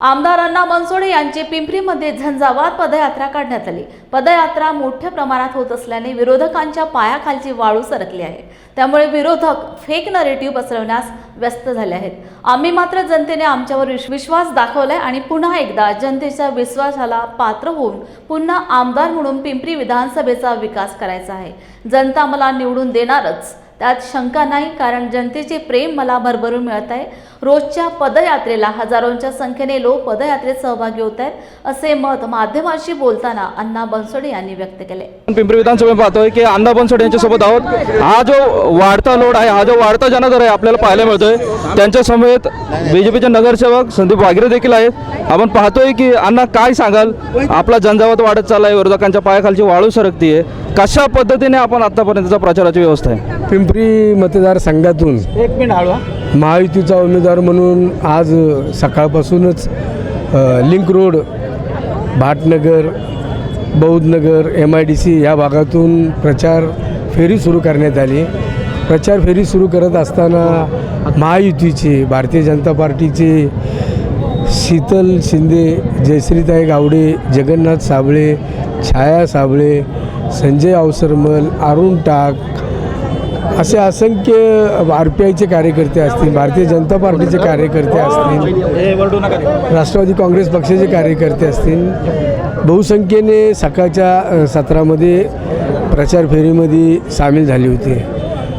आमदार अण्णा मनसोडे यांची पिंपरीमध्ये झंझावात पदयात्रा काढण्यात आली. पदयात्रा मोठ्या प्रमाणात होत असल्याने विरोधकांच्या पायाखालची वाळू सरकली आहे. त्यामुळे विरोधक फेक नरेटिव्ह पसरवण्यास व्यस्त झाले आहेत. आम्ही मात्र जनतेने आमच्यावर विश्वास दाखवलाय आणि पुन्हा एकदा जनतेच्या विश्वासाला पात्र होऊन पुन्हा आमदार म्हणून पिंपरी विधानसभेचा विकास करायचा आहे. जनता मला निवडून देणारच. त्यात शंका नाही कारण जनतेचे प्रेम मला भरभरून मिळत आहे. रोजच्या पदयात्रेला हजारोंच्या संख्येने लोक पदयात्रेत सहभागी होत आहेत असे मत माध्यमांशी बोलताना अण्णा बनसोडे यांनी व्यक्त केले. पिंपरी विधानसभेत पाहतोय की अण्णा बनसोड यांच्यासोबत आहोत. हा जो वाढता लोड आहे हा जो वाढता जनादर आहे आपल्याला पाहायला मिळतोय. त्यांच्या समेत बीजेपीचे नगरसेवक संदीप वागिरे देखील आहेत. आपण पाहतोय की अण्णा काय सांगाल? आपला झंझावात वाढत चाललाय विरोधकांच्या पायाखालची वाळू सरकतीये. कशा पद्धतीने आपण आतापर्यंतचा प्रचाराची व्यवस्था आहे? पिंपरी मतदारसंघातून एक मिनिट हळवा. महायुतीचा उमेदवार म्हणून आज सकाळपासूनच link road Bhatnagar Bauddhanagar M I D C या भागातून प्रचार फेरी सुरू करण्यात आली. प्रचार फेरी सुरू करत असताना महायुतीचे भारतीय जनता पार्टीचे शीतल शिंदे जयश्रीताई गावडे जगन्नाथ साबळे छाया साबळे संजय अवसरमल अरुण टाक असे असंख्य आर पी आयचे कार्यकर्ते असतील भारतीय जनता पार्टीचे कार्यकर्ते असतील राष्ट्रवादी काँग्रेस पक्षाचे कार्यकर्ते असतील बहुसंख्येने सकाळच्या सत्रामध्ये प्रचार फेरीमध्ये सामील झाले होते.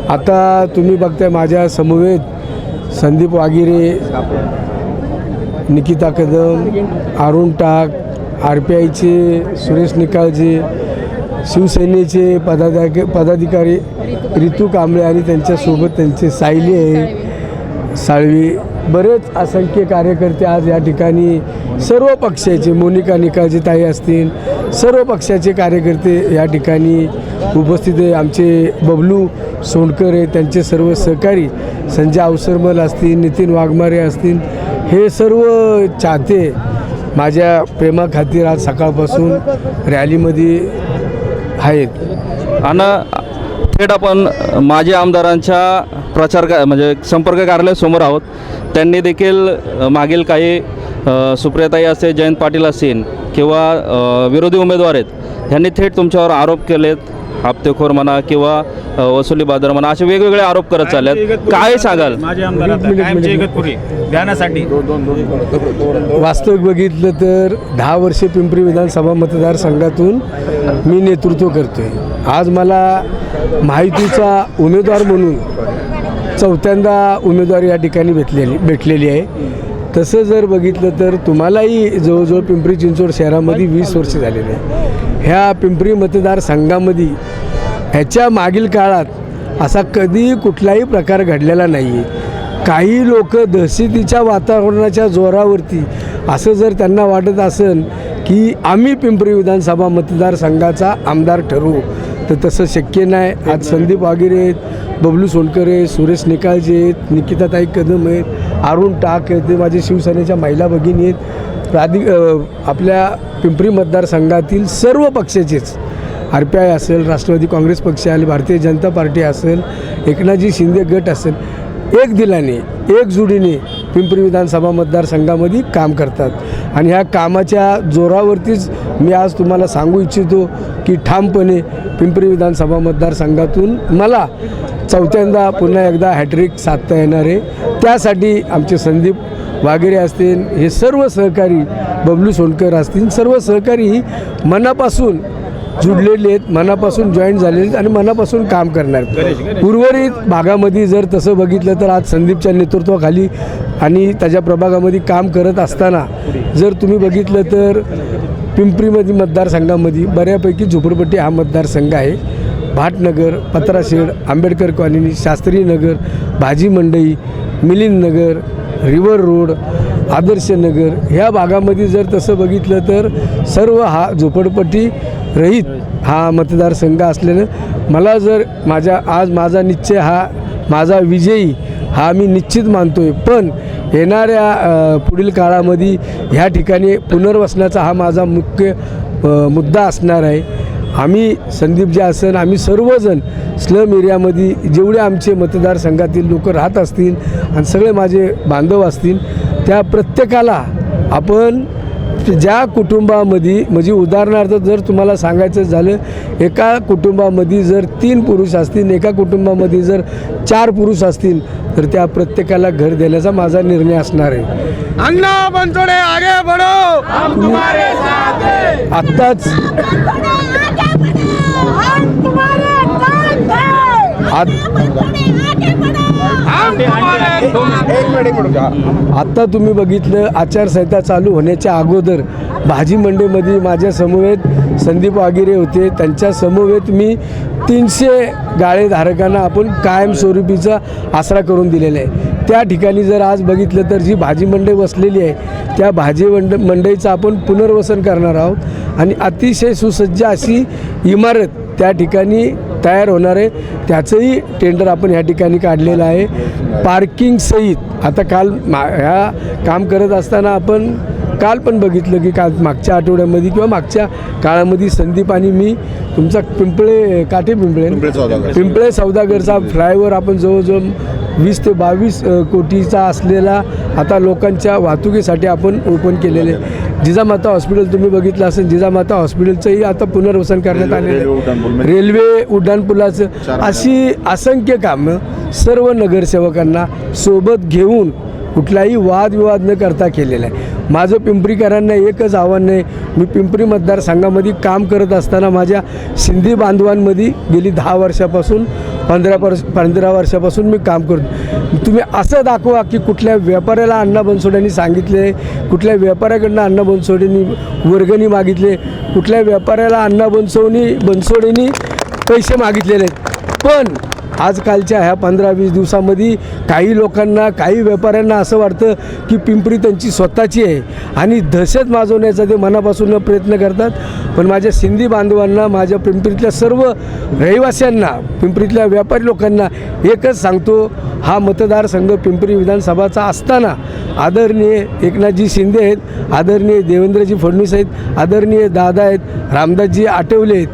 आता तुम्ही बघताय माझ्या समवेत संदीप वागिरे निकिता कदम अरुण टाक आर पी आयचे सुरेश निकाळजे शिवसेनेचे पदाधिक पदाधिकारी रितू कांबळे आणि त्यांच्यासोबत त्यांचे सायली आहे. साळवी बरेच असंख्य कार्यकर्ते आज या ठिकाणी सर्व पक्षाचे मोनिका निकाजी ताई असतील सर्व पक्षाचे कार्यकर्ते या ठिकाणी उपस्थित आहे. आमचे बबलू सोनकर आहे त्यांचे सर्व सहकारी संजय अवसरमल असतील नितीन वाघमारे असतील हे सर्व चाहते माझ्या प्रेमाखातीर आज सकाळपासून रॅलीमध्ये आहेत. आणि थेट आपण माजी आमदारांच्या प्रचार का म्हणजे संपर्क कार्यालयासमोर आहोत. त्यांनी देखील मागील काही सुप्रियाताई असतील जयंत पाटील असतील किंवा विरोधी उमेदवार आहेत ह्यांनी थेट तुमच्यावर आरोप केलेत. हप्तेखोर म्हणा किंवा वसुली बाजार म्हणा असे वेगवेगळे आरोप करत चाललेत. काय सांगाल? माझे आमदार आता मिनिट, कायमचे मिनिट. इगतपुरी ध्यानासाठी वास्तविक बघितलं तर दहा वर्षे पिंपरी विधानसभा मतदारसंघातून मी नेतृत्व करतोय. आज मला माहितीचा उमेदवार म्हणून चौथ्यांदा उमेदवारी या ठिकाणी भेटलेली भेटलेली आहे. तसं जर बघितलं तर तुम्हालाही जवळजवळ पिंपरी चिंचवड शहरामध्ये वीस वर्ष झालेले आहे. ह्या पिंपरी मतदारसंघामध्ये ह्याच्या मागील काळात असा कधी कुठलाही प्रकार घडलेला नाही आहे काही लोक दहशतीच्या वातावरणाच्या जोरावरती असं जर त्यांना वाटत असेल की आम्ही पिंपरी विधानसभा मतदारसंघाचा आमदार ठरवू तर तसं शक्य नाही. आज संदीप वागिरे आहेत बबलू सोनकर आहेत सुरेश निकाळजे आहेत निकिताताई कदम आहेत अरुण टाक आहेत ते माझे शिवसेनेच्या महिला भगिनी आहेत. प्राधिक आपल्या पिंपरी मतदारसंघातील सर्व पक्षाचेच आर पी आय असेल राष्ट्रवादी काँग्रेस पक्ष असेल भारतीय जनता पार्टी असेल एकनाथजी शिंदे गट असेल एक दिलाने एकजुडीने पिंपरी विधानसभा मतदारसंघामध्ये काम करतात. आणि ह्या कामाच्या जोरावरतीच मी आज तुम्हाला सांगू इच्छितो की ठामपणे पिंपरी विधानसभा मतदारसंघातून मला चौथ्यांदा पुन्हा एकदा हॅट्रिक साधता येणार आहे. त्यासाठी आमचे संदीप वागेरे असतील हे सर्व सहकारी बबलू सोनकर असतील. सर्व सहकारी मनापासून जुडलेले आहेत मनापासून जॉईन झालेले आहेत आणि मनापासून काम करणार. उर्वरित भागामध्ये जर तसं बघितलं तर आज संदीपच्या नेतृत्वाखाली आणि त्याच्या प्रभागामध्ये काम करत असताना जर तुम्ही बघितलं तर पिंपरीमध्ये मतदारसंघामध्ये बऱ्यापैकी झोपडपट्टी हा मतदारसंघ आहे. भाटनगर पत्राशेड आंबेडकर कॉलनी शास्त्री नगर भाजी मंडई मिलिंद नगर रिव्हर रोड आदर्श नगर ह्या भागामध्ये जर तसं बघितलं तर सर्व हा झोपडपट्टी रहित हा मतदारसंघ असल्यानं मला जर माझ्या आज माझा निश्चय हा माझा विजयी हा मी निश्चित मानतो आहे पण येणाऱ्या पुढील काळामध्ये ह्या ठिकाणी पुनर्वसनाचा हा माझा मुख्य मुद्दा असणार आहे. आम्ही संदीप जे असन आम्ही सर्वजण स्लम एरियामध्ये जेवढे आमचे मतदारसंघातील लोक राहत असतील आणि सगळे माझे बांधव असतील त्या प्रत्येकाला आपण ज्या कुटुंबामध्ये म्हणजे उदाहरणार्थ जर तुम्हाला सांगायचं झालं एका कुटुंबामध्ये जर तीन पुरुष असतील एका कुटुंबामध्ये जर चार पुरुष असतील तर त्या प्रत्येकाला घर देण्याचा माझा निर्णय असणार आहे. अन्ना बनसोडे आगे आत्ताच आत्ता तुम्ही बघितलं आचारसंहिता चालू होण्याच्या अगोदर भाजी मंडईमध्ये माझ्या समवेत संदीप वागिरे होते. त्यांच्या समवेत मी तीनशे गाळेधारकांना आपण कायमस्वरूपीचा आसरा करून दिलेला आहे. त्या ठिकाणी जर आज बघितलं तर जी भाजी मंडई बसलेली आहे त्या भाजी मंड मंडईचं आपण पुनर्वसन करणार आहोत. आणि अतिशय सुसज्ज अशी इमारत त्या ठिकाणी तयार होणार आहे. त्याचंही टेंडर आपण ह्या ठिकाणी काढलेलं आहे. पार्किंग सहित. आता काल मा ह्या काम करत असताना आपण काल पण बघितलं की काल मागच्या आठवड्यामध्ये किंवा मागच्या काळामध्ये संदीप आणि मी तुमचा पिंपळे काठे पिंपळे पिंपळे सौदागरचा फ्लायओव्हर आपण जवळजवळ वीस ते बावीस कोटीचा असलेला आता लोकांच्या वाहतुकीसाठी आपण ओपन केलेले. जिजामाता हॉस्पिटल तुम्ही बघितलं असेल जिजामाता हॉस्पिटलचंही आता पुनर्वसन करण्यात आलेलं आहे. रेल्वे उड्डाणपुलाचं अशी असंख्य कामं सर्व नगरसेवकांना सोबत घेऊन कुठलाही वादविवाद न करता केलेला आहे. माझं पिंपरीकरांना एकच आव्हान आहे मी पिंपरी मतदारसंघामध्ये काम करत असताना माझ्या सिंधी बांधवांमध्ये गेली दहा वर्षापासून पंधरा वर्ष पंधरा वर्षापासून मी काम करतो. तुम्ही असं दाखवा की कुठल्या व्यापाऱ्याला अण्णा बनसोड्यांनी सांगितले कुठल्या व्यापाऱ्याकडनं अण्णा बनसोडेंनी वर्गणी मागितले कुठल्या व्यापाऱ्याला अण्णा बनसोनी बनसोडेंनी पैसे मागितलेले आहेत. पण आजकालच्या ह्या पंधरा वीस दिवसामध्ये काही लोकांना काही व्यापाऱ्यांना असं वाटतं की पिंपरी त्यांची स्वतःची आहे. आणि दहशत माजवण्याचा ते मनापासून प्रयत्न करतात. पण माझ्या सिंधी बांधवांना माझ्या पिंपरीतल्या सर्व रहिवाशांना पिंपरीतल्या व्यापारी लोकांना एकच सांगतो हा मतदारसंघ पिंपरी विधानसभाचा असताना आदरणीय एकनाथजी शिंदे आहेत आदरणीय देवेंद्रजी फडणवीस आहेत आदरणीय दादा आहेत रामदासजी आठवले आहेत.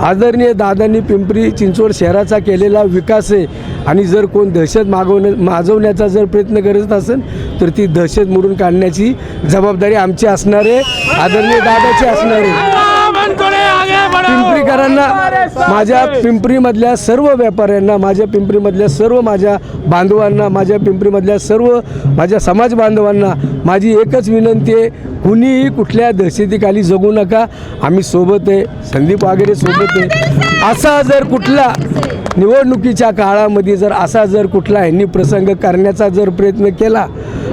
आदरणीय दादांनी पिंपरी चिंचवड शहराचा केलेला विकास आहे आणि जर कोण दहशत मागवण्या माजवण्याचा जर प्रयत्न करत असेल तर ती दहशत मोडून काढण्याची जबाबदारी आमची असणार आहे. आदरणीय दादाची असणार आहे. पिंपरीकरांना माझ्या पिंपरीमधल्या सर्व व्यापाऱ्यांना माझ्या पिंपरीमधल्या सर्व माझ्या बांधवांना माझ्या पिंपरीमधल्या सर्व माझ्या समाज बांधवांना माझी एकच विनंती आहे कुणीही कुठल्या दहशतीखाली जगू नका. आम्ही सोबत आहे संदीप वगैरे सोबत आहे. असा जर कुठला निवडणुकीच्या काळामध्ये जर असा जर कुठला यांनी प्रसंग करण्याचा जर प्रयत्न केला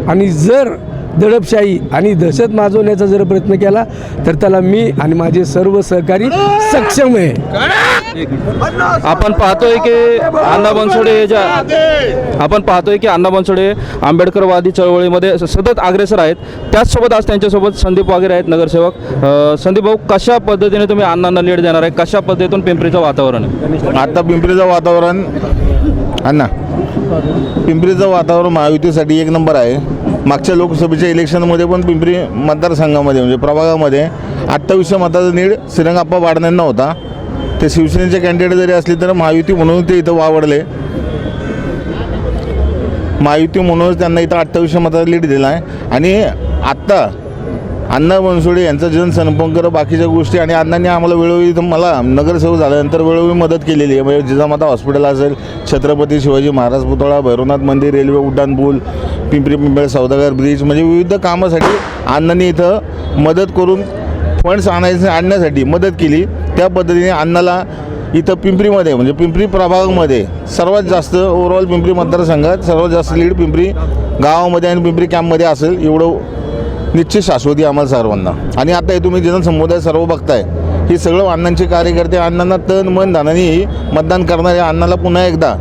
आणि जर दडपशाही आणि दहशत माजवण्याचा जर प्रयत्न केला तर त्याला मी आणि माझे सर्व सहकारी सक्षम आहे. आपण पाहतोय की अण्णा बनसोडे हे ज्या आपण पाहतोय की अण्णा बनसोडे आंबेडकरवादी चळवळीमध्ये सतत अग्रेसर आहेत. त्याचसोबत आज त्यांच्यासोबत संदीप वगैरे आहेत नगरसेवक. संदीप भाऊ कशा पद्धतीने तुम्ही अण्णांना लीड देणार आहे? कशा पद्धतीतून पिंपरीचं वातावरण आहे? आता पिंपरीचं वातावरण अण्णा पिंपरीचं वातावरण महायुतीसाठी एक नंबर आहे. मागच्या लोकसभेच्या इलेक्शनमध्ये पण पिंपरी मतदारसंघामध्ये म्हणजे प्रभागामध्ये अठ्ठावीसशे मताचा नीड श्रीरंगाप्पा वाढण्यांना होता. ते शिवसेनेचे कॅन्डिडेट जरी असले तर महायुती म्हणून ते इथं वावडले महायुती म्हणूनच त्यांना इथं अठ्ठावीसशे मताचा लीड दिला आहे आणि आत्ता अण्णा बनसोडे यांचा जनसंपर्क बाकीच्या गोष्टी आणि अण्णांनी आम्हाला वेळोवेळी मला नगरसेवक झाल्यानंतर वेळोवेळी मदत केलेली आहे. म्हणजे जिजामाता हॉस्पिटल असेल छत्रपती शिवाजी महाराज पुतळा भैरवनाथ मंदिर रेल्वे उड्डाणपूल पिंपरी पिंपळ सौदागर ब्रिज म्हणजे विविध कामासाठी अण्णांनी इथं मदत करून फंड्स आणायचे आणण्यासाठी मदत केली. त्या पद्धतीने अण्णाला इथं पिंपरीमध्ये म्हणजे पिंपरी प्रभागामध्ये सर्वात जास्त ओव्हरऑल पिंपरी मतदारसंघात सर्वात जास्त लीड पिंपरी गावामध्ये आणि पिंपरी कॅम्पमध्ये असेल एवढं निश्चित शाश्वती आम्हाला सर्वांना. आणि आता हे तुम्ही जन समुदाय सर्व बघताय हे सगळं अण्णांचे कार्यकर्ते अण्णांना तन मन धनाने मतदान करणाऱ्या अण्णाला पुन्हा एकदा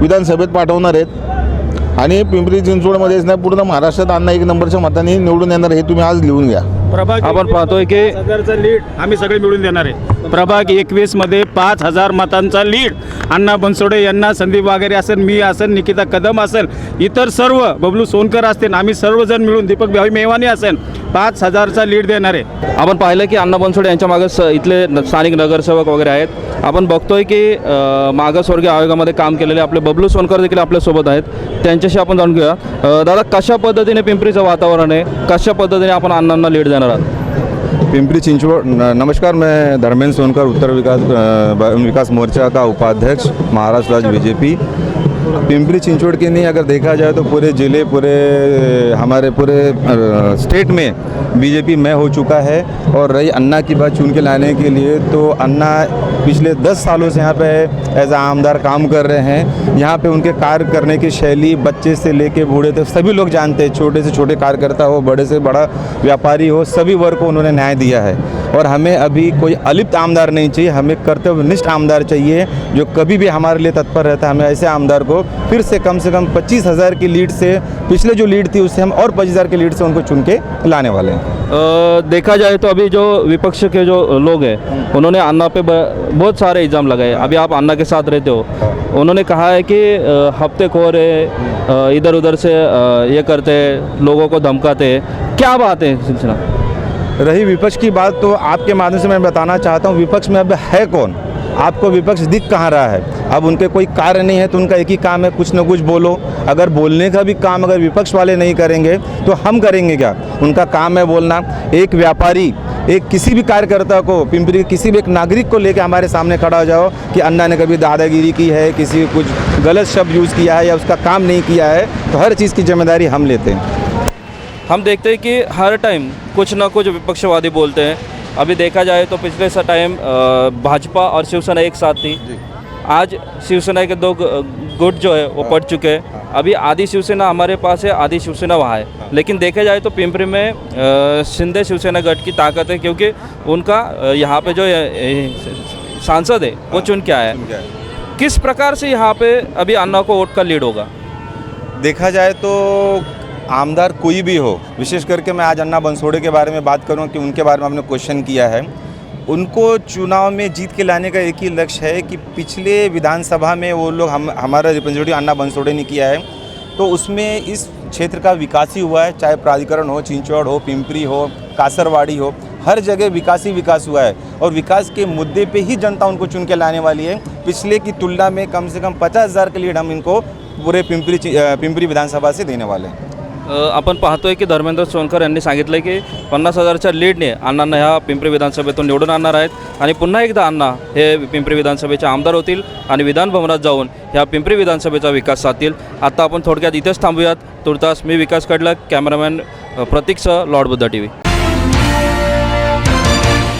विधानसभेत पाठवणार आहेत. आणि पिंपरी चिंचवडमध्येच नाही पूर्ण महाराष्ट्रात अण्णा एक नंबरच्या मताने निवडून येणार हे तुम्ही आज लिहून घ्या. प्रभाग आपण पाहतोय की हजारचा लीड आम्ही सगळे मिळून देणार आहे. प्रभाग एकवीसमध्ये पाच हजार मतांचा लीड. अण्णा बनसोडे यांना संदीप वागेरे असेल मी असेल निकिता कदम असेल इतर सर्व बबलू सोनकर असतील आम्ही सर्वजण मिळून दीपक भाई मेवानी असेल पाच हजारचा लीड देणार आहे. आपण पाहिलं की अण्णा बनसोडे यांच्या मागे स इथले स्थानिक नगरसेवक वगैरे आहेत. आपण बघतोय की मागासवर्गीय आयोगामध्ये काम केलेले आपले बबलू सोनकर देखील आपल्यासोबत आहेत. त्यांच्याशी आपण जाणून घेऊया. दादा कशा पद्धतीने पिंपरीचं वातावरण आहे? कशा पद्धतीने आपण अण्णांना लीड देणार आहात? पिंपरी चिंचवड नमस्कार मैं धर्मेंद्र सोनकर उत्तर विकास विकास मोर्चा का उपाध्यक्ष महाराष्ट्र राज्य बीजेपी। पिंपरी चिंचवड़ के नहीं, अगर देखा जाए तो पूरे ज़िले, पूरे हमारे पूरे स्टेट में बीजेपी में हो चुका है। और रही अन्ना की बात चुन के लाने के लिए तो अन्ना पिछले दस सालों से यहाँ पे एज ए आमदार काम कर रहे हैं। यहाँ पे उनके कार्य करने की शैली, बच्चे से लेके बूढ़े तक, सभी लोग जानते हैं, छोटे से छोटे कार्यकर्ता हो, बड़े से बड़ा व्यापारी हो, सभी वर्ग को उन्होंने न्याय दिया है। और हमें अभी कोई अलिप्त आमदार नहीं चाहिए, हमें कर्तव्यनिष्ठ आमदार चाहिए, जो कभी भी हमारे लिए तत्पर रहता है, हमें ऐसे आमदार को फिर से कम से कम पच्चीस हज़ार की लीड से पिछले जो लीड थी उससे हम और पच्चीस हज़ार की लीड से उनको चुन के लाने वाले हैं। देखा जाए तो अभी जो विपक्ष के जो लोग हैं उन्होंने अन्ना पे बहुत सारे इल्ज़ाम लगाए। अभी आप अन्ना के साथ रहते हो। उन्होंने कहा है कि हफ़्ते खोर है इधर उधर से ये करते लोगों को धमकाते क्या बात है सिलसिला? रही विपक्ष की बात तो आपके माध्यम से मैं बताना चाहता हूँ विपक्ष में अब है कौन? आपको विपक्ष दिख कहाँ रहा है? अब उनके कोई कार्य नहीं है तो उनका एक ही काम है, कुछ ना कुछ बोलो। अगर बोलने का भी काम अगर विपक्ष वाले नहीं करेंगे तो हम करेंगे क्या? उनका काम है बोलना। एक व्यापारी, एक किसी भी कार्यकर्ता को, पिंपरी, किसी भी एक नागरिक को लेकर हमारे सामने खड़ा हो जाओ कि अन्ना ने कभी दादागिरी की है, किसी कुछ गलत शब्द यूज़ किया है या उसका काम नहीं किया है तो हर चीज़ की ज़िम्मेदारी हम लेते हैं। हम देखते हैं कि हर टाइम कुछ ना कुछ विपक्षवादी बोलते हैं। अभी देखा जाए तो पिछले सा टाइम भाजपा और शिवसेना एक साथ थी। आज शिवसेना के दो गुट जो है वो पड़ चुके हैं। अभी आधी शिवसेना हमारे पास है आधी शिवसेना वहाँ है। लेकिन देखा जाए तो पिंपरी में शिंदे शिवसेना गठ की ताकत है क्योंकि उनका यहाँ पे जो सांसद है वो चुन के आया है। किस प्रकार से यहाँ पे अभी अन्ना को वोट का लीड होगा? देखा जाए तो आमदार कोई भी हो, विशेष करके मैं आज अन्ना बंसोड़े के बारे में बात करूँ कि उनके बारे में आपने क्वेश्चन किया है। उनको चुनाव में जीत के लाने का एक ही लक्ष्य है कि पिछले विधानसभा में वो लोग हम, हमारा रिप्रेजेंटेटिव अन्ना बंसोड़े ने किया है। तो उसमें इस क्षेत्र का विकास ही हुआ है, चाहे प्राधिकरण हो, चिंचौड़ हो, पिंपरी हो, कासरवाड़ी हो, हर जगह विकास ही विकास हुआ है। और विकास के मुद्दे पे ही जनता उनको चुन के लाने वाली है। पिछले की तुलना में कम से कम पचास हज़ार के लीड हम इनको पूरे पिंपरी पिंपरी विधानसभा से देने वाले हैं। आपण पाहतोय की धर्मेंद्र सोनकर यांनी सांगितलं की पन्नास हजारच्या लीडने अण्णांना ह्या पिंपरी विधानसभेतून निवडून आणणार आहेत. आणि पुन्हा एकदा अण्णा हे पिंपरी विधानसभेचे आमदार होतील आणि विधानभवनात जाऊन ह्या पिंपरी विधानसभेचा विकास साधतील. आता आपण थोडक्यात इथेच थांबूयात. तुर्तास मी विकास कडलं कॅमेरामॅन प्रतीक प्रतीकसह लॉर्ड बुद्धा टी व्ही